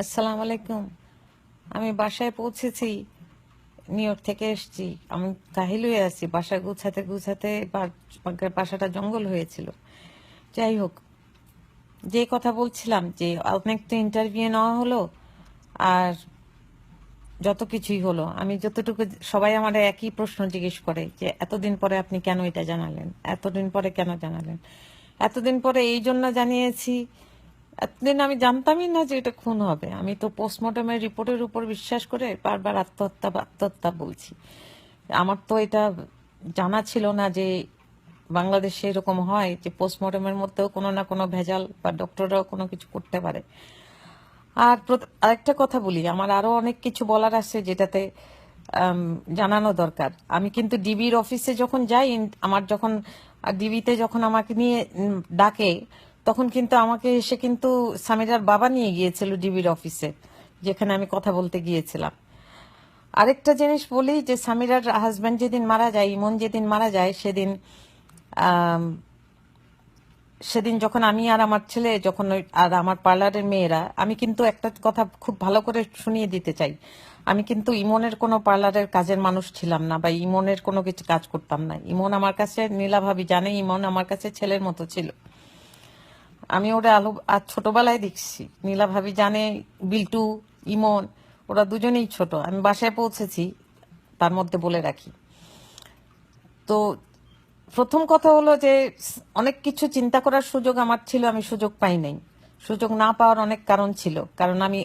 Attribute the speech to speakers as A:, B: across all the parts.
A: আসসালামু আলাইকুম। আমি বাসায় পৌঁছেছি। নিউ ইয়র্ক থেকে এসেছি। আমি কাহিল হয়ে আছি। বাসা গুছাতে গুছাতে বাসাটা জঙ্গল হয়েছিল। যাই হোক, যে কথা বলছিলাম যে অনেক তো ইন্টারভিউ নেওয়া হলো আর যত কিছুই হলো, আমি যতটুকু সবাই আমার একই প্রশ্ন জিজ্ঞেস করে যে, এতদিন পরে আপনি কেন এটা জানালেন? এতদিন পরে কেন জানালেন? এতদিন পরে এই জন্য জানিয়েছি এতদিন আমি জানতামই না যে এটা খুন হবে। আমি তো পোস্টমর্টমের রিপোর্টের উপর বিশ্বাস করে বারবার আত্মহত্যা আত্মহত্যা বলছি। আমার তো এটা জানা ছিল না যে বাংলাদেশে এরকম হয় যে পোস্টমর্টমের মধ্যেও কোনো না কোনো ভেজাল বা ডক্টররাও কোনো কিছু করতে পারে। আর আরেকটা কথা বলি, আমার আরও অনেক কিছু বলার আছে যেটাতে জানানো দরকার। আমি কিন্তু ডিবির অফিসে যখন যাই, আমার যখন ডিবিতে যখন আমাকে নিয়ে ডাকে তখন কিন্তু আমাকে এসে কিন্তু সামিরার বাবা নিয়ে গিয়েছিল ডিবির অফিসে, যেখানে আমি কথা বলতে গিয়েছিলাম। আরেকটা জিনিস বলি যে, সামিরার হাজব্যান্ড যেদিন মারা যায়, ইমন যেদিন মারা যায়, সেদিন সেদিন যখন আমি আর আমার ছেলে, যখন ওই, আর আমার পার্লারের মেয়েরা, আমি কিন্তু একটা কথা খুব ভালো করে শুনিয়ে দিতে চাই। আমি কিন্তু ইমনের কোনো পার্লারের কাজের মানুষ ছিলাম না বা ইমনের কোনো কিছু কাজ করতাম না। ইমন আমার কাছে নীলাভাবি জানে, ইমন আমার কাছে ছেলের মতো ছিল। আমি ওরা আলো আর ছোটবেলায় দেখছি। নীলাভাবি জানে, বিল্টু, ইমন, ওরা দুজনেই ছোট। আমি বাসায় পৌঁছেছি, তার মধ্যে বলে রাখি। তো প্রথম কথা হলো যে, অনেক কিছু চিন্তা করার সুযোগ আমার ছিল, আমি সুযোগ পাই নাই। সুযোগ না পাওয়ার অনেক কারণ ছিল। কারণ আমি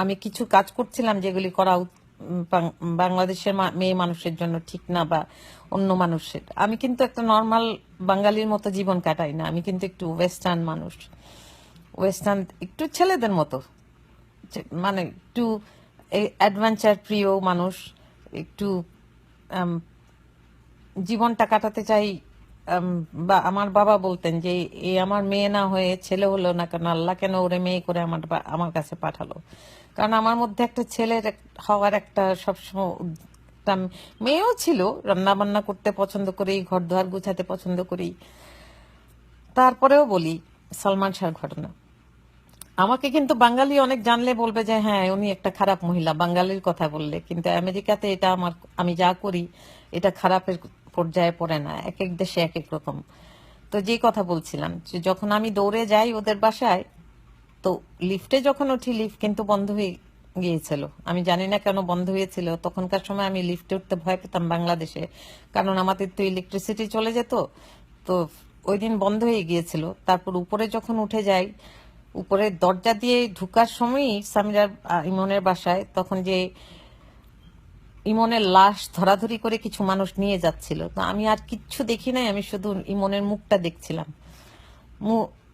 A: আমি কিছু কাজ করছিলাম যেগুলি করা বাংলাদেশের মেয়ে মানুষের জন্য ঠিক না বা অন্য মানুষের। আমি কিন্তু একটা নর্মাল বাঙালির মতো জীবন কাটাই না। আমি কিন্তু একটু ওয়েস্টার্ন মানুষ। ওয়েস্টার্ন একটু ছেলেদের মতো। মানে একটু অ্যাডভেঞ্চার প্রিয় মানুষ, একটু জীবনটা কাটাতে চাই বা আমার বাবা বলতেন যে এই আমার মেয়ে না হয়ে ছেলে হলো না কেন? আল্লাহ কেন ওরে মেয়ে করে আমার আমার কাছে পাঠালো? কারণ আমার মধ্যে একটা ছেলের হওয়ার একটা সবসময় একটা মেয়েও ছিল রান্না বান্না করতে পছন্দ করি ঘর দুয়ার গুছাতে পছন্দ করি। তারপরেও বলি, সালমান শাহর ঘটনা। আমাকে কিন্তু বাঙালি অনেক জানলে বলবে যে হ্যাঁ উনি একটা খারাপ মহিলা, বাঙালির কথা বললে। কিন্তু আমেরিকাতে এটা আমার, আমি যা করি, এটা খারাপের পর্যায়ে পড়ে না। এক এক দেশে এক এক রকম। তো যে কথা বলছিলাম, যে যখন আমি দৌড়ে যাই ওদের বাসায়, তো লিফটে যখন উঠি, লিফট কিন্তু বন্ধ হয়ে গিয়েছিল। আমি জানি না কেন বন্ধ হয়েছিল। তখনকার সময় আমি লিফটে উঠতে ভয় পেতাম বাংলাদেশে। কারণ আমাদের তো ইলেকট্রিসিটি চলে যেত। তো ওই দিন বন্ধ হয়ে গিয়েছিল। তারপর উপরে যখন উঠে যাই, উপরে দরজা দিয়ে ঢুকার সময়ই সামিরার ইমনের বাসায় তখন যে ইমনের লাশ ধরাধরি করে কিছু মানুষ নিয়ে যাচ্ছিল। তো আমি আর কিচ্ছু দেখি নাই, আমি শুধু ইমনের মুখটা দেখছিলাম।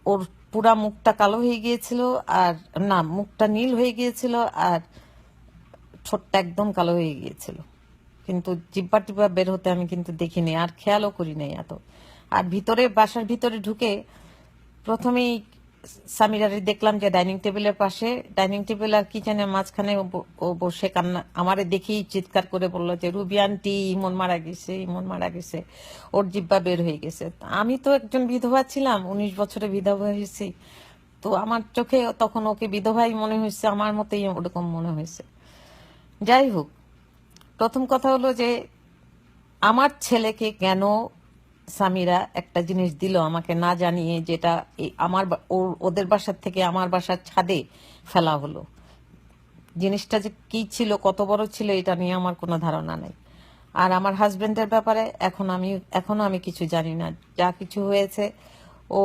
A: ওর পুরা মুখটা কালো হয়ে গিয়েছিল আর, না, মুখটা নীল হয়ে গিয়েছিল আর ঠোঁটটা একদম কালো হয়ে গিয়েছিল। কিন্তু জিব্বা টিব্বা বের হতে আমি কিন্তু দেখিনি, আর খেয়ালও করি নাই এত। আর ভিতরে, বাসার ভিতরে ঢুকে প্রথমেই সামিরারে দেখলাম যে ডাইনিং টেবিলের পাশে, ডাইনিং টেবিল আর কিচেনের মাঝখানে ও বসে কান্না আমারে দেখেই চিৎকার করে বলল যে, রুবি আন্টি, ইমন মারা গেছে, ইমন মারা গেছে। ওর জিব্বা বের হয়ে গেছে। আমি তো একজন বিধবা ছিলাম, উনিশ বছরে বিধবা হয়েছি। তো আমার চোখে তখন ওকে বিধবাই মনে হয়েছে, আমার মতোই ওরকম মনে হয়েছে। যাই হোক, প্রথম কথা হলো যে, আমার ছেলেকে কেন সামিরা একটা জিনিস দিল আমাকে না জানিয়ে যেটা আমার ওদের বাসার থেকে আমার বাসার ছাদে ফেলা হলো। জিনিসটা যে কি ছিল, কত বড় ছিল, এটা নিয়ে আমার কোনো ধারণা নেই। আর আমার হাজবেন্ডের ব্যাপারে এখন আমি, এখনও আমি কিছু জানি না। যা কিছু হয়েছে, ও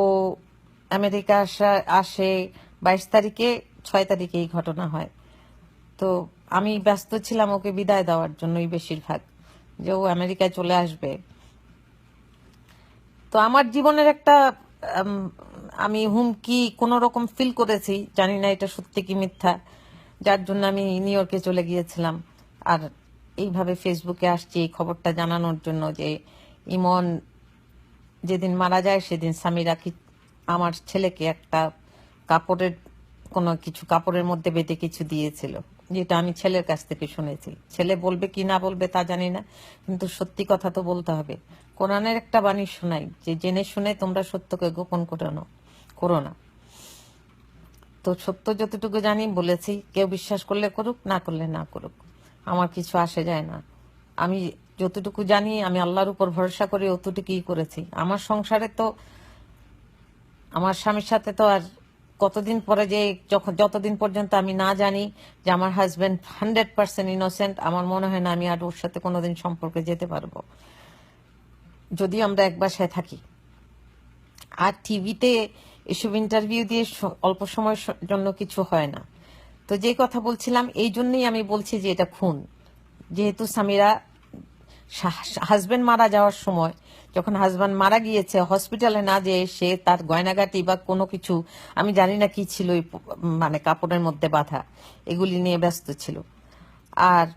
A: আমেরিকা আসা, আসে বাইশ তারিখে, ছয় তারিখে এই ঘটনা হয়। তো আমি ব্যস্ত ছিলাম ওকে বিদায় দেওয়ার জন্যই বেশিরভাগ। যে ও আমেরিকায় চলে আসবে। তো আমার জীবনের একটা আমি হুমকি কোন রকম ফিল করেছি, জানি না এটা সত্যি কি মিথ্যা, যার জন্য আমি নিউ ইয়র্কে চলে গিয়েছিলাম। আর এইভাবে ফেসবুকে আসছি, এই খবরটা জানানোর জন্য যে ইমন যেদিন মারা যায়, সেদিন স্বামীরা কি আমার ছেলেকে একটা কাপড়ের, কোনো কিছু কাপড়ের মধ্যে বেঁধে কিছু দিয়েছিল। যেটা আমি ছেলের কাছ থেকে শুনেছি। ছেলে বলবে কি না বলবে তা জানি না, কিন্তু সত্যি কথা তো বলতে হবে। কোরআনের একটা বাণী শোনাই, যে জেনে শুনে তোমরা সত্যকে গোপন করো না করো না। তো সত্য যতটুকু জানি, বলেছি, কেউ বিশ্বাস করলে করুক, না করলে না করুক, আমার কিছু আসে যায় না। আমি যতটুকু জানি, আমি আল্লাহর উপর ভরসা করে অতটুকুই করেছি। আমার সংসারে তো, আমার স্বামীর সাথে তো আর কতদিন পরে যে যখন যতদিন পর্যন্ত আমি না জানি যে আমার হাজবেন্ড হান্ড্রেড পার্সেন্ট ইনোসেন্ট আমার মনে হয় না আমি আর ওর সাথে কোনোদিন সম্পর্কে যেতে পারব। যদি আমরা এক বাসায় থাকি। আর টিভিতে এসব ইন্টারভিউ দিয়ে অল্প সময়ের জন্য কিছু হয় না। তো যে কথা বলছিলাম, এই জন্যই আমি বলছি যে এটা খুন। যেহেতু সামিরা হাজবেন্ড মারা যাওয়ার সময় যখন হাজবেন্ড মারা গিয়েছে হসপিটালে না যেয়ে সে তার গয়নাগাটি বা কোনো কিছু, আমি জানি না কি ছিল মানে কাপড়ের মধ্যে বাঁধা, এগুলি নিয়ে ব্যস্ত ছিল। আর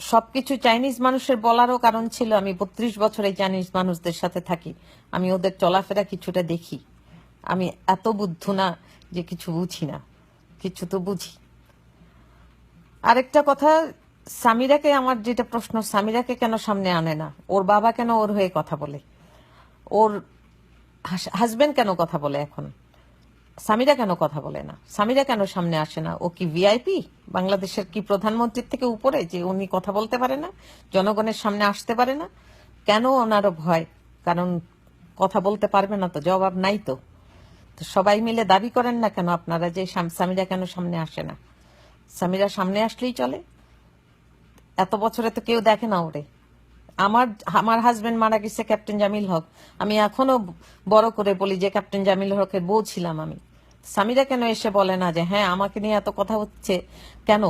A: সবকিছু চাইনিজ মানুষের বলারও কারণ ছিল, আমি বত্রিশ বছর চাইনিজ মানুষদের সাথে থাকি, আমি ওদের চলাফেরা কিছুটা দেখি। আমি এত বুদ্ধ না যে কিছু বুঝি না, কিছু তো বুঝি। আরেকটা কথা, সামিরাকে আমার যেটা প্রশ্ন, সামিরাকে কেন সামনে আনে না? ওর বাবা কেন ওর হয়ে কথা বলে? ওর হাজবেন্ড কেন কথা বলে এখন? সামিরা কেন কথা বলে না? সামিরা কেন সামনে আসে না? ও কি ভিআইপি বাংলাদেশের কি প্রধানমন্ত্রীর থেকে উপরে যে উনি কথা বলতে পারে না? জনগণের সামনে আসতে পারে না? কেন ওনারও ভয়? কারণ কথা বলতে পারবে না তো, জবাব নাই তো। তো সবাই মিলে দাবি করেন না কেন আপনারা যে সাম- সামিরা কেন সামনে আসে না? সামিরা সামনে আসলেই চলে। এত বছরে তো কেউ দেখে না ওরে। আমার আমার হাজবেন্ড মারা গেছে ক্যাপ্টেন জামিল হক। আমি এখনও বড় করে বলি যে ক্যাপ্টেন জামিল হকের বউ ছিলাম আমি। স্বামীরা কেন এসে বলে না যে হ্যাঁ আমাকে নিয়ে এত কথা হচ্ছে কেন?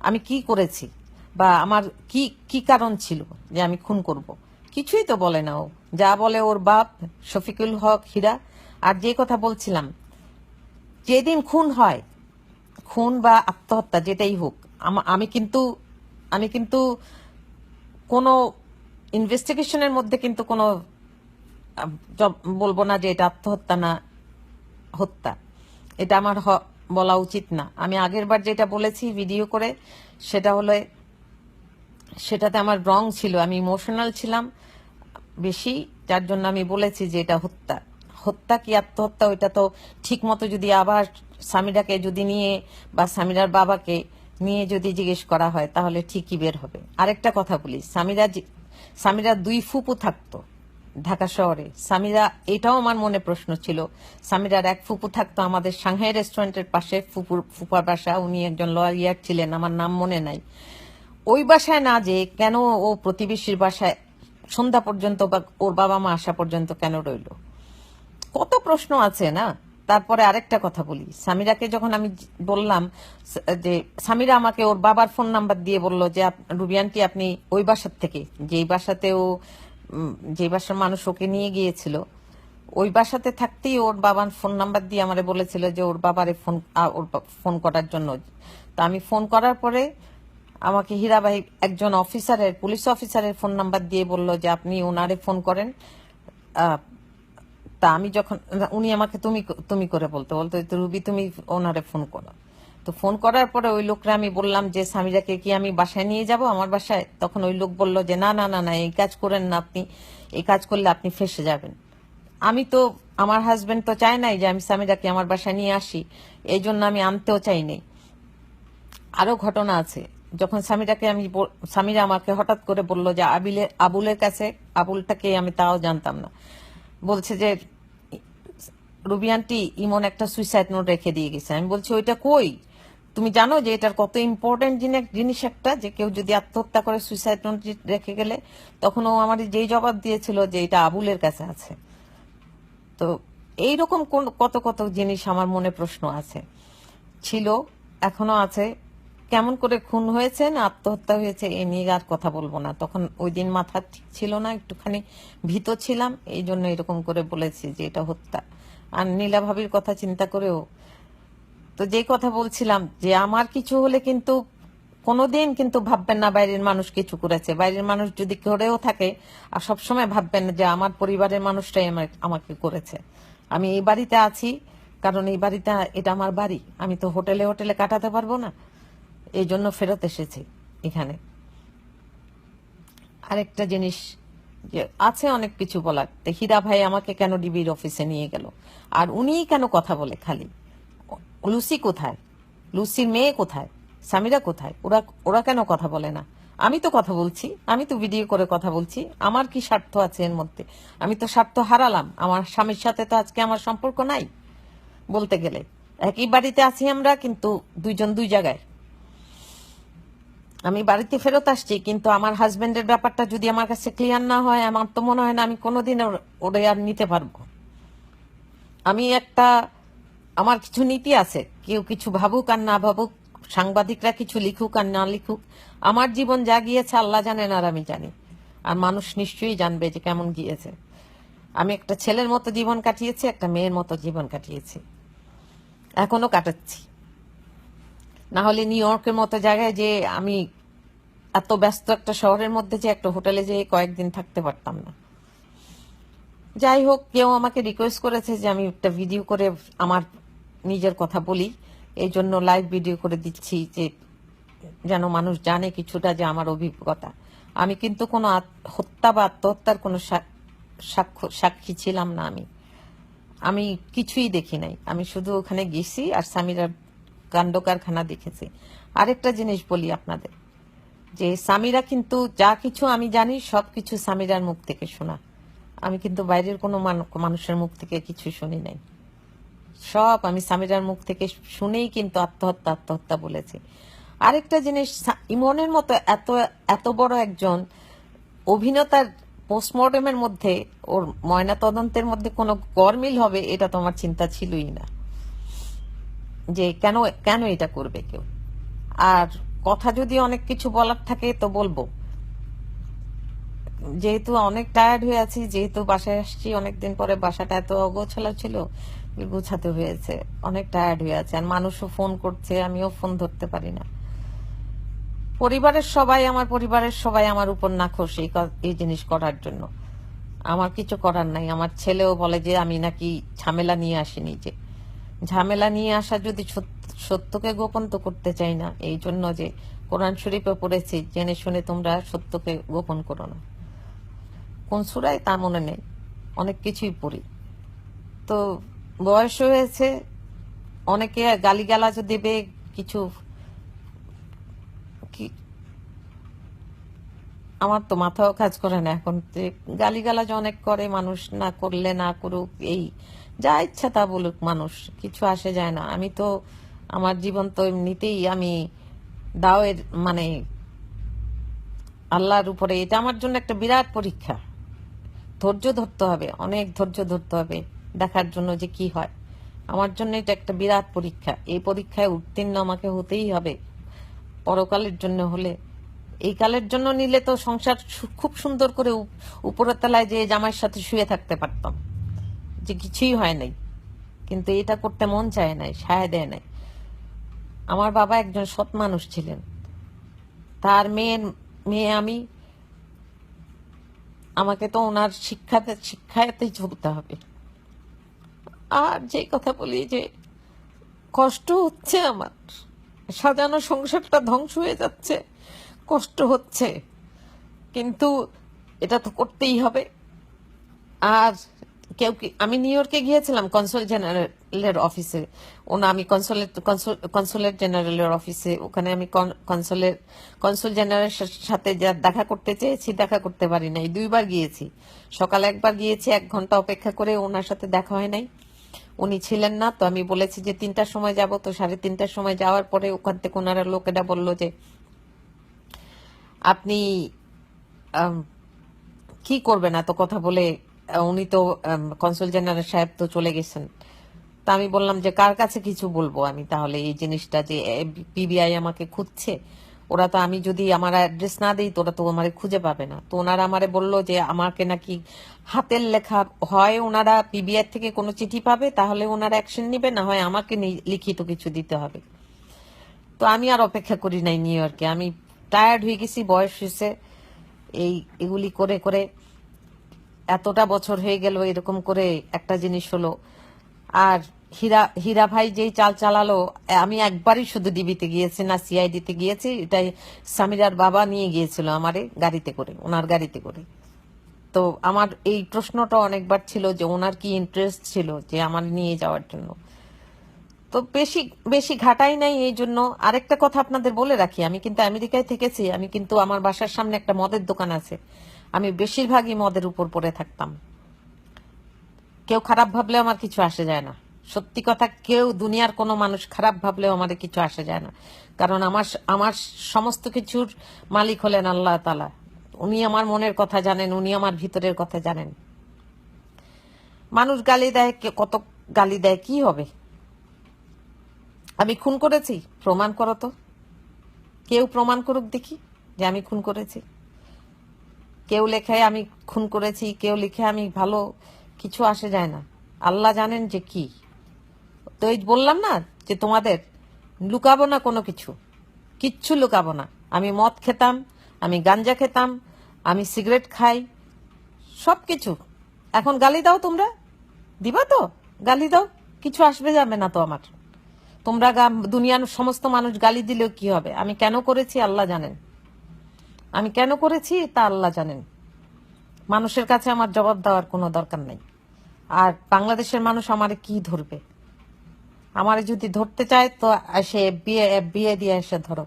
A: আমি কি করেছি? বা আমার কি কি কারণ ছিল যে আমি খুন করব? কিছুই তো বলে না ও। যা বলে ওর বাপ, শফিকুল হক, হীরা, আর যে কথা বলছিলাম, যেদিন খুন হয়, খুন বা আত্মহত্যা, যেটাই হোক, আমা- আমি কিন্তু আমি কিন্তু কোনো ইনভেস্টিগেশনের মধ্যে কিন্তু কোনো বলব না যে এটা আত্মহত্যা না হত্যা। এটা আমার বলা উচিত না। আমি আগের বার যেটা বলেছি ভিডিও করে, সেটা হলো, সেটাতে আমার রং ছিল। আমি ইমোশনাল ছিলাম বেশি, যার জন্য আমি বলেছি যে এটা হত্যা। হত্যা কি আত্মহত্যা? ওইটা তো ঠিক মতো যদি আবার সামিরাকে যদি নিয়ে বা স্বামীরার বাবাকে নিয়ে যদি জিজ্ঞেস করা হয়, তাহলে ঠিকই বের হবে। আরেকটা কথা বলি, স্বামীরা সামিরা দুই ফুপু থাকতো ঢাকা শহরে। সামিরা এটাও আমার মনে প্রশ্ন ছিল সামিরার এক ফুপু থাকতো আমাদের সাংহাই রেস্টুরেন্টের পাশে, ফুপুর ফুপার বাসা, উনি একজন লয়ার ছিলেন, আমার নাম মনে নাই। ওই বাসায় না যে কেন ও প্রতিবেশীর বাসায় সন্ধ্যা পর্যন্ত বা ওর বাবা মা আসা পর্যন্ত কেন রইল? কত প্রশ্ন আছে না? তারপরে আরেকটা কথা বলি। সামিরাকে যখন আমি বললাম যে সামিরা আমাকে ওর বাবার ফোন নাম্বার দিয়ে বলল যে রুবিয়ানটি আপনি ওই বাসার থেকে, যেই বাসাতে ও যেই বাসার মানুষ ওকে নিয়ে গিয়েছিল, ওই বাসাতে থাকতেই ওর বাবার ফোন নাম্বার দিয়ে আমারে বলেছিল যে, ওর বাবারে ফোন ওর ফোন করার জন্য। তা আমি ফোন করার পরে আমাকে হীরাবাই একজন অফিসারের পুলিশ অফিসারের ফোন নাম্বার দিয়ে বলল যে, আপনি ওনারে ফোন করেন। তা আমি যখন উনি আমাকে তুমি তুমি করে বলতো বলতো, "তো রুবি, তুমি ওনারে ফোন করো। তো ফোন করার পরে ওই লোকরা আমি বললাম যে স্বামীরাকে কি আমি বাসায় নিয়ে যাব আমার বাসায়? তখন ওই লোক বলল যে, না না না না, এই কাজ করেন না আপনি, এই কাজ করলে আপনি ফেসে যাবেন। আমি তো, আমার হাজবেন্ড তো চায় নাই যে, আমি স্বামীরাকে আমার বাসায় নিয়ে আসি, এই জন্য আমি আনতেও চাই নাই। আরও ঘটনা আছে, যখন স্বামীটাকে আমি স্বামীরা আমাকে হঠাৎ করে বলল যে, আবিলে, আবুলের কাছে, আবুলটাকে আমি তাও জানতাম না। বলছে যে রুবিয়ানটি ইমন একটা সুইসাইড নোট রেখে দিয়ে গেছে। আমি বলছি, ওইটা কই? তুমি জানো যে এটার কত ইম্পর্টেন্ট জিনিস একটা, যে কেউ যদি আত্মহত্যা করে সুইসাইড নোট রেখে গেলে, তখন ও আমার যেই জবাব দিয়েছিল যে এটা আবুলের কাছে আছে। তো এইরকম কোন কত কত জিনিস আমার মনে প্রশ্ন আছে। ছিল, এখনও আছে। কেমন করে খুন হয়েছে না আত্মহত্যা হয়েছে, এ নিয়ে আর কথা বলব না। তখন ওই দিন মাথা ঠিক ছিল না, একটুখানি ভীত ছিলাম এই জন্য এরকম করে বলেছি যে এটা হত্যা। আর নীলা ভাবির কথা চিন্তা করেও। তো যে কথা বলছিলাম যে আমার কিছু হলে কিন্তু কোনোদিন কিন্তু ভাববেন না বাইরের মানুষ কিছু করেছে বাইরের মানুষ যদি করেও থাকে, আর সবসময় ভাববেন যে আমার পরিবারের মানুষটাই আমাকে করেছে। আমি এই বাড়িতে আছি, কারণ এই বাড়িটা, এটা আমার বাড়ি। আমি তো হোটেলে হোটেলে কাটাতে পারব না। এই জন্য ফেরত এসেছি এখানে। আরেকটা জিনিস আছে অনেক কিছু বলার। হীরা ভাই আমাকে কেন ডিবির অফিসে নিয়ে গেল? আর উনিই কেন কথা বলে খালি? লুসি কোথায়? লুসির মেয়ে কোথায়? স্বামীরা কোথায়? ওরা ওরা কেন কথা বলে না? আমি তো কথা বলছি, আমি তো ভিডিও করে কথা বলছি, আমার কি স্বার্থ আছে এর মধ্যে? আমি তো স্বার্থ হারালাম, আমার স্বামীর সাথে তো আজকে আমার সম্পর্ক নাই, বলতে গেলে। একই বাড়িতে আছি আমরা, কিন্তু দুইজন দুই জায়গায়। আমি বাড়িতে ফেরত আসছি, কিন্তু আমার হাজবেন্ডের ব্যাপারটা যদি আমার কাছে ক্লিয়ার না হয়, আমার তো মনে হয় না আমি কোনোদিন ওরে আর নিতে পারব। আমি একটা, আমার কিছু নীতি আছে, কেউ কিছু ভাবুক আর না ভাবুক, সাংবাদিকরা কিছু লিখুক আর না লিখুক, আমার জীবন যা গিয়েছে আল্লাহ জানেন আর আমি জানি। আর মানুষ নিশ্চয়ই জানবে যে কেমন গিয়েছে। আমি একটা ছেলের মতো জীবন কাটিয়েছি, একটা মেয়ের মতো জীবন কাটিয়েছি। এখনও কাটাচ্ছি। না হলে নিউ ইয়র্কের মতো জায়গায় যে আমি এত ব্যস্ত একটা শহরের মধ্যে যে একটা হোটেলে যেয়ে কয়েকদিন থাকতে পারতাম না। যাই হোক, কেউ আমাকে রিকোয়েস্ট করেছে যে আমি একটা ভিডিও করে আমার নিজের কথা বলি। এই জন্য লাইভ ভিডিও করে দিচ্ছি যে যেন মানুষ জানে কিছুটা যে আমার অভিজ্ঞতা। আমি কিন্তু কোনো হত্যা বা আত্মহত্যার কোনো সাক্ষী ছিলাম না আমি। আমি কিছুই দেখি নাই। আমি শুধু ওখানে গেছি আর সামিরার কাণ্ড কারখানা দেখেছি। আরেকটা জিনিস বলি আপনাদের, যে সামিরা কিন্তু যা কিছু আমি জানি সব কিছু সামিরার মুখ থেকে শোনা। আমি কিন্তু বাইরের কোনো মানুষের মুখ থেকে কিছু শুনি নাই। সব আমি সামিরার মুখ থেকে শুনেই কিন্তু আত্মহত্যা আত্মহত্যা বলেছি। আরেকটা জিনিস ইমনের মতো এত এত বড় একজন অভিনেতার পোস্টমর্টমের মধ্যে ওর ময়না তদন্তের মধ্যে কোনো গরমিল হবে, এটা তোমার চিন্তা ছিলই না। যে কেন কেন এটা করবে কেউ? আর কথা যদি অনেক কিছু বলার থাকে, তো বলব। যেহেতু অনেক টায়ার্ড হয়ে আছি, যেহেতু বাসায় আসছি, অনেকদিন পরে বাসাটা এত অগোছালো ছিল, গুছাতে হয়েছে। অনেক টায়ার্ড হয়ে আছে। আর মানুষও ফোন করছে, আমিও ফোন ধরতে পারি না। পরিবারের সবাই আমার, পরিবারের সবাই আমার উপর নাখোশ এই এই জিনিস করার জন্য। আমার কিছু করার নাই। আমার ছেলেও বলে যে, আমি নাকি ঝামেলা নিয়ে আসিনি যে ঝামেলা নিয়ে আসা যদি সত্য- সত্যকে গোপন তো করতে চাই না, এই জন্য যে কোরআন শরীফে পড়েছি, জেনে শুনে তোমরা সত্যকে গোপন করো না। কোন সুরায়? তা মনে নেই। অনেক কিছুই পড়ি। তো বয়স হয়েছে, অনেকে গালিগালাজ দেবে, কিছু আমার তো মাথাও কাজ করে না এখন। যে গালিগালাজ অনেক করে, মানুষ না করলে না করুক, এই যা ইচ্ছা তা বলুক মানুষ, কিছু আসে যায় না। আমি তো, আমার জীবন তো এমনিতেই আমি দাওয়ের মানে আল্লাহর উপরে, এটা আমার জন্য একটা বিরাট পরীক্ষা। ধৈর্য ধরতে হবে, অনেক ধৈর্য ধরতে হবে দেখার জন্য যে কি হয়। আমার জন্য এটা একটা বিরাট পরীক্ষা। এই পরীক্ষায় উত্তীর্ণ আমাকে হতেই হবে। পরকালের জন্য হলে, এই কালের জন্য নিলে তো সংসার খুব সুন্দর করে উপ- উপরের তলায় যে জামাইয়ের সাথে শুয়ে থাকতে পারতাম। যে কিছুই হয় নাই। কিন্তু এটা করতে মন চায় নাই, সায় দেয় নাই। আমার বাবা একজন সৎ মানুষ ছিলেন। তার মেয়ের, মেয়ে আমি, আমাকে তো ওনার শিক্ষাতে, শিক্ষাতেই চলতে হবে। আর যে কথা বলি যে কষ্ট হচ্ছে আমার। সাজানো সংসারটা ধ্বংস হয়ে যাচ্ছে, কষ্ট হচ্ছে। কিন্তু এটা তো করতেই হবে। আর কেউ কি, আমি নিউ ইয়র্কে গিয়েছিলাম কনসুল জেনারেলের অফিসে ওনা আমি কনসুলেট কনসুলেট জেনারেলের অফিসে ওখানে আমি কনসুলের কনসুল জেনারেলের সাথে যা দেখা করতে চেয়েছি, দেখা করতে পারি নাই। দুইবার গিয়েছি। সকালে একবার গিয়েছি, এক ঘণ্টা অপেক্ষা করে ওনার সাথে দেখা হয় নাই। উনি ছিলেন না, তো আমি বলেছি যে তিনটার সময় যাব, তো সাড়ে তিনটার সময় যাওয়ার পরে ওখান থেকে ওনারা লোকেরা বলল যে, আপনি কি করবেন এত কথা বলে উনি তো কনসুল জেনারেল সাহেব তো চলে গেছেন। তা আমি বললাম যে, কার কাছে কিছু বলব আমি তাহলে এই জিনিসটা যে পিবিআই আমাকে খুঁজছে? ওরা তো আমি যদি আমার অ্যাড্রেস না দিই, তো ওরা তো আমারে খুঁজে পাবে না। তো ওনারা আমারে বলল যে, আমাকে নাকি হাতের লেখা হয়, ওনারা পিবিআই থেকে কোনো চিঠি পাবে, তাহলে ওনারা অ্যাকশন নিবে, না হয় আমাকে লিখিত কিছু দিতে হবে। তো আমি আর অপেক্ষা করি নাই নিউ ইয়র্কে। আমি টায়ার্ড হয়ে গেছি, বয়স হয়েছে। এই, এগুলি করে করে এতটা বছর হয়ে গেল এরকম করে একটা জিনিস হলো। আর হীরা হীরা ভাই যেই চাল চালালো, আমি একবারই শুধু ডিবিতে গিয়েছি না, সিআইডিতে গিয়েছি, এটাই সামিরার বাবা নিয়ে গিয়েছিল আমারে গাড়িতে করে, ওনার গাড়িতে করে। তো আমার এই প্রশ্নটা অনেকবার ছিল যে ওনার কি ইন্টারেস্ট ছিল যে আমার নিয়ে যাওয়ার জন্য। তো বেশি বেশি ঘাটাই নাই এই জন্য। আরেকটা কথা আপনাদের বলে রাখি, আমি কিন্তু আমেরিকায় থেকেছি, আমি কিন্তু আমার বাসার সামনে একটা মদের দোকান আছে। আমি বেশিরভাগই মদের উপর পড়ে থাকতাম। কেউ খারাপ ভাবলেও আমার কিছু আসে যায় না। সত্যি কথা, কেউ দুনিয়ার কোনো মানুষ খারাপ ভাবলেও আমার কিছু আসে যায় না। কারণ আমার আমার সমস্ত কিছুর মালিক হলেন আল্লাহ তালা উনি আমার মনের কথা জানেন, উনি আমার ভিতরের কথা জানেন। মানুষ গালি দেয়, কে কত গালি দেয়, কি হবে? আমি খুন করেছি? প্রমাণ করো তো। কেউ প্রমাণ করুক দেখি যে আমি খুন করেছি। কেউ লেখায় আমি খুন করেছি, কেউ লিখে আমি ভালো, কিছু আসে যায় না। আল্লাহ জানেন যে কি। তো এই বললাম না যে তোমাদের, লুকাবো না কোনো কিছু। কিচ্ছু লুকাবো না। আমি মদ খেতাম, আমি গাঞ্জা খেতাম, আমি সিগারেট খাই সব কিছু এখন গালি দাও তোমরা। দিবা তো, গালি দাও। কিছু আসবে যাবে না তো আমার। তোমরা দুনিয়ার সমস্ত মানুষ গালি দিলেও কি হবে? আমি কেন করেছি? আল্লাহ জানেন। আমি কেন করেছি তা আল্লাহ জানেন। মানুষের কাছে আমার জবাব দেওয়ার কোনো দরকার নেই। আর বাংলাদেশের মানুষ আমারে কি ধরবে? আমারে যদি ধরতে চায় তো সে বিয়ে বিয়ে দিয়ে এসে ধরো।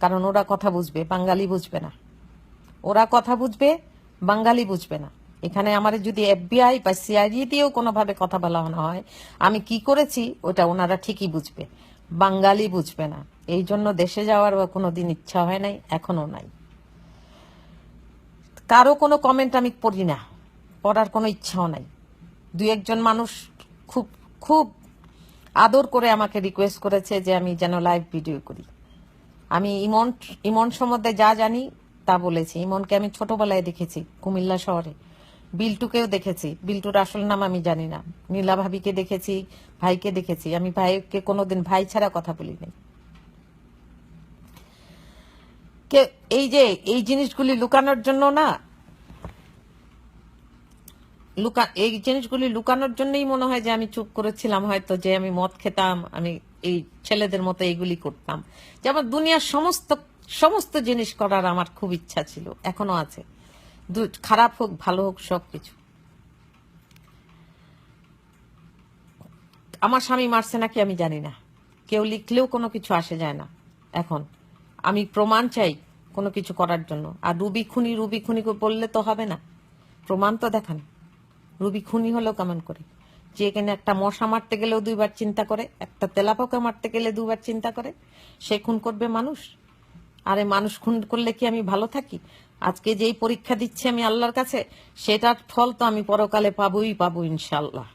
A: কারণ ওরা কথা বুঝবে, বাঙালি বুঝবে না। ওরা কথা বুঝবে, বাঙালি বুঝবে না। এখানে আমার যদি এফবিআই বা সিআইডি দিয়েও কোনোভাবে কথা বলা না হয়, আমি কি করেছি ওটা ওনারা ঠিকই বুঝবে। বাঙালি বুঝবে না। এই জন্য দেশে যাওয়ার কোনো দিন ইচ্ছা হয় নাই, এখনও নাই। কারও কোনো কমেন্ট আমি পড়ি না। পড়ার কোনো ইচ্ছাও নাই। দু একজন মানুষ খুব খুব আদর করে আমাকে রিকোয়েস্ট করেছে যে আমি যেন লাইভ ভিডিও করি। আমি ইমন ইমন সম্বন্ধে যা জানি তা বলেছি। ইমনকে আমি ছোটবেলায় দেখেছি কুমিল্লা শহরে। বিল্টুকেও দেখেছি। বিল্টুর আসল নাম আমি জানি না। নীলা ভাবিকে দেখেছি, ভাইকে দেখেছি। আমি ভাইকে কোনোদিন ভাই ছাড়া কথা বলি নাই কে, এই যে, এই জিনিসগুলি লুকানোর জন্য না, লুকা, এই জিনিসগুলি লুকানোর জন্যই মনে হয় যে আমি চুপ করেছিলাম, হয়তো যে আমি মদ খেতাম, আমি এই ছেলেদের মতো এইগুলি করতাম। যে আমার দুনিয়ার সমস্ত সমস্ত জিনিস করার আমার খুব ইচ্ছা ছিল, এখনও আছে। খারাপ হোক, ভালো হোক, সব কিছু। আমার স্বামী মারছে নাকি আমি জানি না। কেউ লিখলেও কোনো কিছু আসে যায় না, এখন। আমি প্রমাণ চাই কোনো কিছু করার জন্য। আর রুবি খুনি রুবি খুনি বললে তো হবে না। প্রমাণ তো দেখান। রুবি খুনি হলো কেমন করে? যে এখানে একটা মশা মারতে গেলেও দুইবার চিন্তা করে, একটা তেলাপোকা মারতে গেলে দুবার চিন্তা করে, সে খুন করবে মানুষ? আরে মানুষ খুন করলে কি আমি ভালো থাকি? আজকে যেই পরীক্ষা দিচ্ছি আমি আল্লাহর কাছে, সেটার ফল তো আমি পরকালে পাবোই, পাবো ইনশাল্লাহ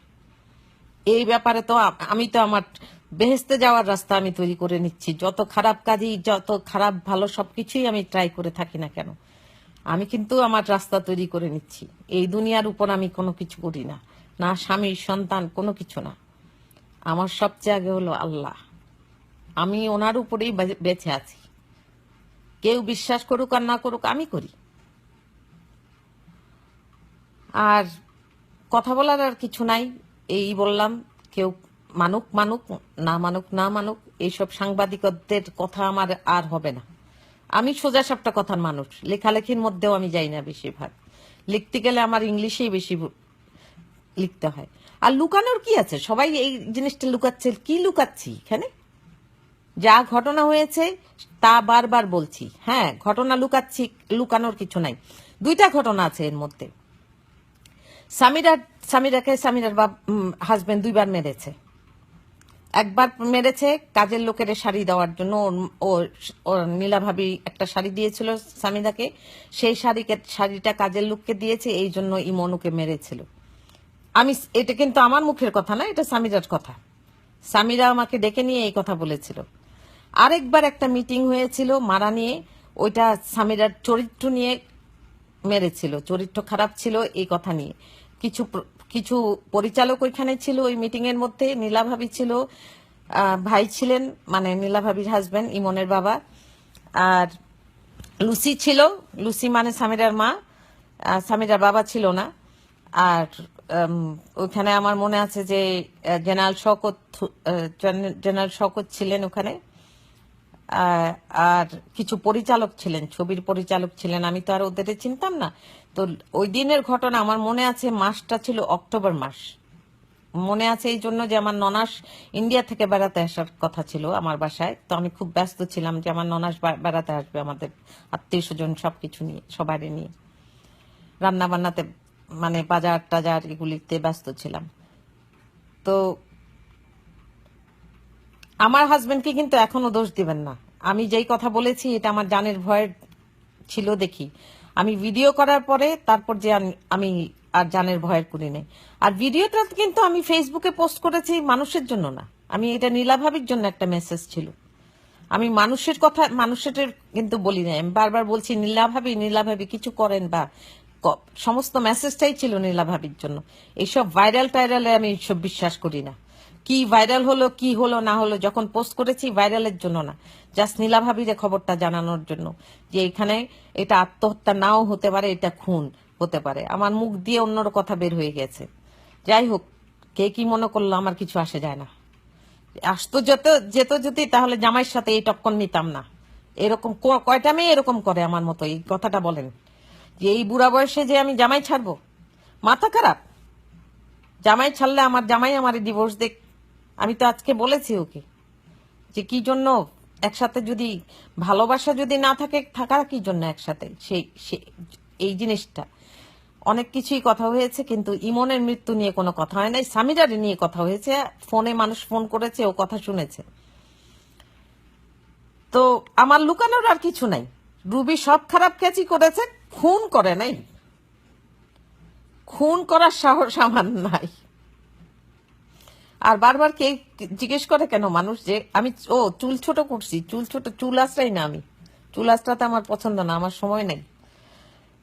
A: এই ব্যাপারে তো আমি তো আমার বেহেস্তে যাওয়ার রাস্তা আমি তৈরি করে নিচ্ছি। যত খারাপ কাজই, যত খারাপ, ভালো সবকিছুই আমি ট্রাই করে থাকি না কেন? আমি কিন্তু আমার রাস্তা তৈরি করে নিচ্ছি। এই দুনিয়ার উপর আমি কোনো কিছু করি না। না স্বামী, সন্তান, কোনো কিছু না। আমার সবচেয়ে আগে হলো আল্লাহ। আমি ওনার উপরেই বেঁচে আছি। কেউ বিশ্বাস করুক আর না করুক, আমি করি। আর কথা বলার আর কিছু নাই। এই বললাম, কেউ মানুক মানুক, না মানুক না মানুক, এইসব সাংবাদিকদের কথা আমার আর হবে না। আমি সোজা সাপটা কথার মানুষ। লেখালেখির মধ্যেও আমি যাই না বেশিরভাগ। লিখতে গেলে আমার ইংলিশেই বেশি লিখতে হয়। আর লুকানোর কি আছে? সবাই এই জিনিসটা লুকাচ্ছে। কি লুকাচ্ছি এখানে? যা ঘটনা হয়েছে, তা বারবার বলছি। হ্যাঁ ঘটনা লুকাচ্ছি, লুকানোর কিছু নাই। দুইটা ঘটনা আছে এর মধ্যে। সামিরা সামিরাকে সামিরার হাজবেন্ড দুইবার মেরেছে। একবার মেরেছে, কাজের লোকের শাড়ি দেওয়ার জন্য ওর- ওর ওর নীলা একটা শাড়ি দিয়েছিল সামিরাকে সেই শাড়িকে, শাড়িটা কাজের লোককে দিয়েছে, এই জন্য ইমনুকে মেরেছিল। আমি এটা কিন্তু আমার মুখের কথা না, এটা সামিরার কথা। সামিরা আমাকে ডেকে নিয়ে এই কথা বলেছিল। আরেকবার একটা মিটিং হয়েছিল মারা নিয়ে, ওইটা সামিরার চরিত্র নিয়ে মেরেছিল, চরিত্র খারাপ ছিল এই কথা নিয়ে। কিছু কিছু পরিচালক ওইখানে ছিল, ওই মিটিং এর মধ্যে নীলাভাবি ছিল ভাই ছিলেন মানে নীলাভাবির হাজবেন্ড ইমনের বাবা, আর লুসি ছিল, লুসি মানে সামিরার মা সামিরার বাবা ছিল না, আর ওখানে আমার মনে আছে যে জেনারেল শকত জেনারেল শকত ছিলেন ওখানে আর কিছু পরিচালক ছিলেন, ছবির পরিচালক ছিলেন, আমি তো আর ওদের চিনতাম না। তো ওই দিনের ঘটনা আমার মনে আছে, মাসটা ছিল অক্টোবর মাস। মনে আছে এই জন্য যে আমার ননাস ইন্ডিয়া থেকে বেড়াতে আসার কথা ছিল আমার বাসায়। তো আমি খুব ব্যস্ত ছিলাম যে আমার ননাস বেড়াতে আসবে আমাদের আত্মীয় স্বজন সবকিছু নিয়ে সবারই নিয়ে। রান্না বান্নাতে মানে বাজার টাজার এগুলিতে ব্যস্ত ছিলাম। তো আমার হাজবেন্ডকে কিন্তু এখনও দোষ দিবেন না। আমি যেই কথা বলেছি, এটা আমার জানের ভয়ের ছিল দেখি। আমি ভিডিও করার পরে তারপর যে আমি- আর জানের ভয়ের করি নাই। আর ভিডিওটা কিন্তু আমি ফেসবুকে পোস্ট করেছি মানুষের জন্য না। আমি এটা নীলাভাবির জন্য একটা মেসেজ ছিল। আমি মানুষের কথা, মানুষের কিন্তু বলি নাই। আমি বারবার বলছি, নীলাভাবি নীলাভাবি, কিছু করেন বা সমস্ত মেসেজটাই ছিল নীলাভাবির জন্য। এইসব ভাইরাল টাইরালে আমি সব বিশ্বাস করি না। কি ভাইরাল হলো, কি হলো, না হলো, যখন পোস্ট করেছি ভাইরালের জন্য না। জাস্ট নীলাভাবিরে খবরটা জানানোর জন্য যে এখানে এটা আত্মহত্যা নাও হতে পারে, এটা খুন হতে পারে। আমার মুখ দিয়ে অন্যর কথা বের হয়ে গেছে। যাই হোক, কে কি মনে করল আমার কিছু আসে যায় না। আসতো যেত যেত যদি, তাহলে জামাইয়ের সাথে এই টক্কর নিতাম না। এরকম কয়টা মেয়ে এরকম করে আমার মতো, এই কথাটা বলেন। যে এই বুড়া বয়সে যে আমি জামাই ছাড়বো, মাথা খারাপ। জামাই ছাড়লে আমার জামাই আমার ডিভোর্স দেখ আমি তো আজকে বলেছি ওকে যে কি জন্য একসাথে যদি ভালোবাসা যদি না থাকে থাকা কি জন্য একসাথে? সেই এই জিনিসটা। অনেক কিছুই কথা হয়েছে, কিন্তু ইমনের মৃত্যু নিয়ে কোনো কথা হয় নাই। সামিরারে নিয়ে কথা হয়েছে। ফোনে মানুষ ফোন করেছে, ও কথা শুনেছে। তো আমার লুকানোর আর কিছু নাই। রুবি সব খারাপ কাজই করেছে, খুন করে নাই। খুন করার সাহস আমার নাই। আর বারবার কে জিজ্ঞেস করে কেন মানুষ যে, আমি, ও, চুল ছোট করছি, চুল ছোট, চুল আশ্রাই না আমি। চুল আশ্রাতে আমার পছন্দ না, আমার সময় নেই।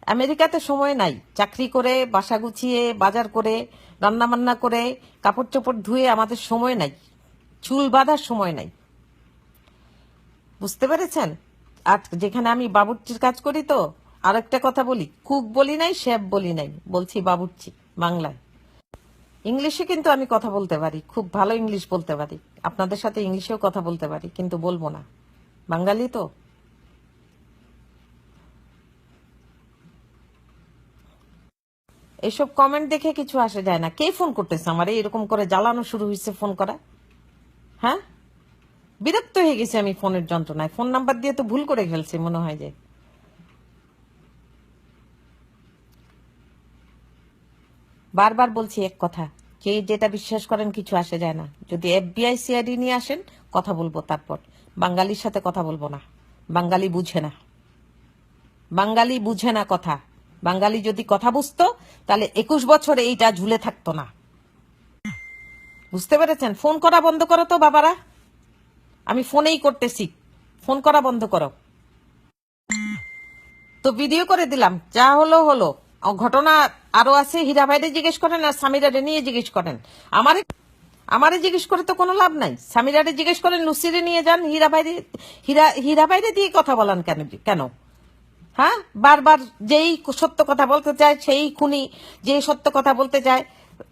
A: আমেরিকাতে সময় নাই। চাকরি করে, বাসা গুছিয়ে, বাজার করে রান্না বান্না করে কাপড় চোপড় ধুয়ে আমাদের সময় নাই। চুল বাঁধার সময় নাই। বুঝতে পেরেছেন? আর যেখানে আমি বাবুর্চির কাজ করি তো, আরেকটা কথা বলি, কুক বলি নাই শেফ বলি নাই, বলছি বাবুর্চি, বাংলায়। ইংলিশে কিন্তু আমি কথা বলতে পারি, খুব ভালো ইংলিশ বলতে পারি। আপনাদের সাথে ইংলিশেও কথা বলতে পারি, কিন্তু বলব না। বাঙালি তো। এসব কমেন্ট দেখে কিছু আসে যায় না। কে ফোন করতেছে আমার? এরকম করে জ্বালানো শুরু হয়েছে ফোন করা। হ্যাঁ? বিরক্ত হয়ে গেছে আমি ফোনের যন্ত্রণায়। ফোন নাম্বার দিয়ে তো ভুল করে ফেলছি, মনে হয় যে। বারবার বলছি এক কথা, যে যেটা বিশ্বাস করেন কিছু আসে যায় না। যদি এফবিআই, সিআইডি নিয়ে আসেন, কথা বলব তারপর। বাঙালির সাথে কথা বলব না। বাঙালি বুঝে না। বাঙালি বুঝে না কথা। বাঙালি যদি কথা বুঝতো, তাহলে একুশ বছরে এইটা ঝুলে থাকতো না। বুঝতে পেরেছেন? ফোন করা বন্ধ করো তো বাবারা। আমি ফোনেই করতেছি। ফোন করা বন্ধ করো। তো ভিডিও করে দিলাম। যা হলো হলো। ঘটনা আরও আছে হীরা ভাইরে জিজ্ঞেস করেন আর সামিরারে নিয়ে জিজ্ঞেস করেন। আমারে আমারে জিজ্ঞেস করে তো কোনো লাভ নাই। সামিরারে জিজ্ঞেস করেন, লুসিরে নিয়ে যান হীরা ভাইরে হীরা হীরা ভাইরে দিয়ে কথা বলান কেন কেন? হ্যাঁ? বারবার যেই সত্য কথা বলতে চায়, সেই খুনি যে সত্য কথা বলতে চায়,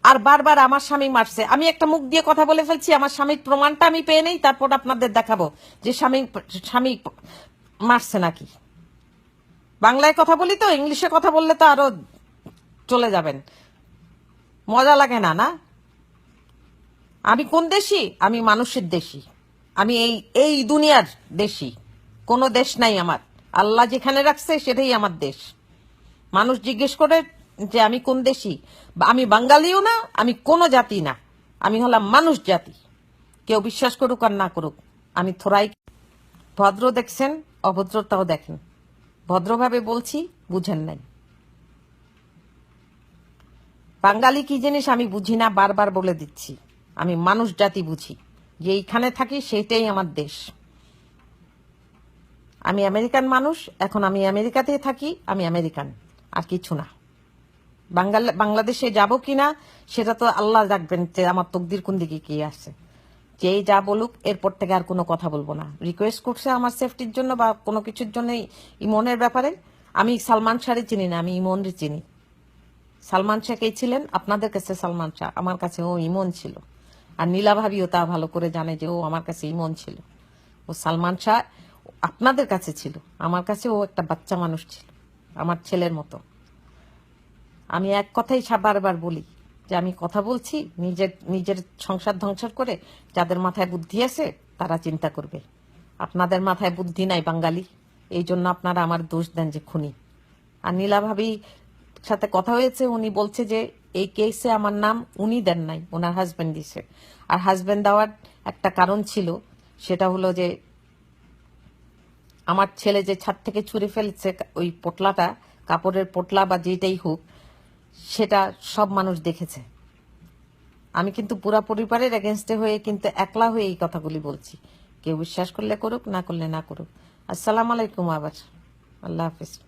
A: আর বারবার আমার স্বামী মারছে। আমি একটা মুখ দিয়ে কথা বলে ফেলছি, আমার স্বামীর প্রমাণটা আমি পেয়ে নেই, তারপর আপনাদের দেখাবো যে স্বামী স্বামী মারছে নাকি। বাংলায় কথা বলি তো, ইংলিশে কথা বললে তো আরও চলে যাবেন। মজা লাগে না না? আমি কোন দেশি? আমি মানুষের দেশি। আমি এই এই দুনিয়ার দেশি। কোনো দেশ নাই আমার। আল্লাহ যেখানে রাখছে সেটাই আমার দেশ। মানুষ জিজ্ঞেস করে যে, আমি কোন দেশি? আমি বাঙালিও না, আমি কোনো জাতি না। আমি হলাম মানুষ জাতি। কেউ বিশ্বাস করুক আর না করুক, আমি থোড়াই ভদ্র দেখছেন, অভদ্রতাও দেখেন। ভদ্রভাবে বলছি, বুঝেন নাই। বাঙালি কি জিনিস আমি বুঝি না, বারবার বলে দিচ্ছি। আমি মানুষ জাতি বুঝি। যে এইখানে থাকি সেটাই আমার দেশ। আমি আমেরিকান মানুষ, এখন আমি আমেরিকাতে থাকি, আমি আমেরিকান, আর কিছু না। বাংলাদেশে যাব কিনা, সেটা তো আল্লাহ রাখবেন যে আমার তকদির কোন দিকে কি আছে। যেই যা বলুক, এরপর থেকে আর কোনো কথা বলব না। রিকোয়েস্ট করছে আমার সেফটির জন্য বা কোনো কিছুর জন্য ইমনের ব্যাপারে। আমি সালমান শাহরে চিনি না, আমি ইমনরে চিনি। সালমান শাহকেই ছিলেন? আপনাদের কাছে সালমান শাহ। আমার কাছে ও ইমন ছিল। আর নীলা ভাবিও তা ভালো করে জানে যে ও আমার কাছে ইমন ছিল। ও সালমান শাহ আপনাদের কাছে ছিল। আমার কাছে ও একটা বাচ্চা মানুষ ছিল। আমার ছেলের মতো। আমি এক কথাই বারবার বলি যে আমি কথা বলছি, নিজের নিজের সংসার ধ্বংস করে যাদের মাথায় বুদ্ধি আছে তারা চিন্তা করবে। আপনাদের মাথায় বুদ্ধি নাই বাঙালি। এই জন্য আপনারা আমার দোষ দেন যে খুনি। আর নীলা ভাবি সাথে কথা হয়েছে, উনি বলছে যে এই কেসে আমার নাম উনি দেন নাই, ওনার হাজবেন্ড দিছে। আর হাজবেন্ড দেওয়ার একটা কারণ ছিল, সেটা হলো যে আমার ছেলে যে ছাদ থেকে ছুঁড়ে ফেলছে ওই পোটলাটা, কাপড়ের পোটলা বা যেটাই হোক, সেটা সব মানুষ দেখেছে। আমি কিন্তু পুরা পরিবারের এগেনস্টে হয়ে কিন্তু একলা হয়ে এই কথাগুলি বলছি। কেউ বিশ্বাস করলে করুক, না করলে না করুক। আসসালামু আলাইকুম আবার। আল্লাহ হাফিজ।